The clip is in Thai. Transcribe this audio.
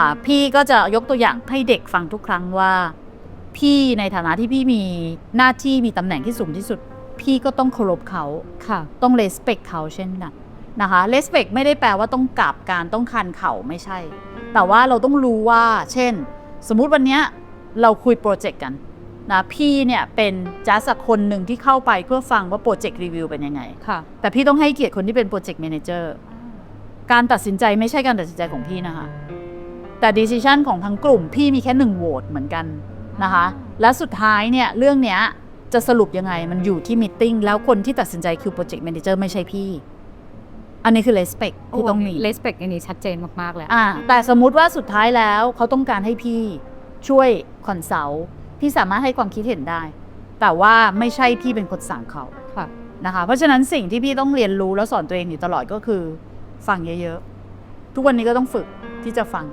อ่าพี่ก็จะยกตัวอย่างให้เด็กฟังทุกครั้งว่า พี่ในฐานะที่พี่มีหน้าที่มีตำแหน่งที่สูงที่สุด พี่ก็ต้องเคารพเขาค่ะ ต้อง respect เขาเช่นกันนะคะ respect ไม่ได้แปลว่าต้องกราบการต้องคันเขาไม่ใช่ แต่ว่าเราต้องรู้ว่า เช่น สมมุติวันเนี้ยเราคุยโปรเจกต์กันนะพี่เนี่ยเป็นจัสคนหนึ่งที่เข้าไปเพื่อฟังว่าโปรเจกต์รีวิวเป็นยังไงค่ะ แต่พี่ต้องให้เกียรติคนที่เป็นโปรเจกต์ a ม a นเจอร์การตัดสินใจไม่ใช่การตัดสินใจของพี่นะคะ แต่ดี c ิชันของทั้งกลุ่มพี่มีแค่หนึ่งโหวตเหมือนกันนะคะ และสุดท้ายเนี่ยเรื่องเนี้ยจะสรุปยังไงมันอยู่ที่มิ팅แล้วคนที่ตัดสินใจคือโปรเจกต์ a ม a นเจอร์ไม่ใใช่พี่ อันนี้คือ respect ที่ต้องมีเลสเปกอันนี้ชัดเจนมากๆเลยอ่าแต่สมมุติว่าสุดท้ายแล้วเขาต้องการให้พี่ช่วยคอนซัลท์พี่สามารถให้ความคิดเห็นได้ แต่ว่าไม่ใช่พี่เป็นคนสั่งเขาค่ะนะคะเพราะฉะนั้นสิ่งที่พี่ต้องเรียนรู้แล้วสอนตัวเองอยู่ตลอดก็คือ ฟังเยอะๆ ทุกวันนี้ก็ต้องฝึกที่จะฟัง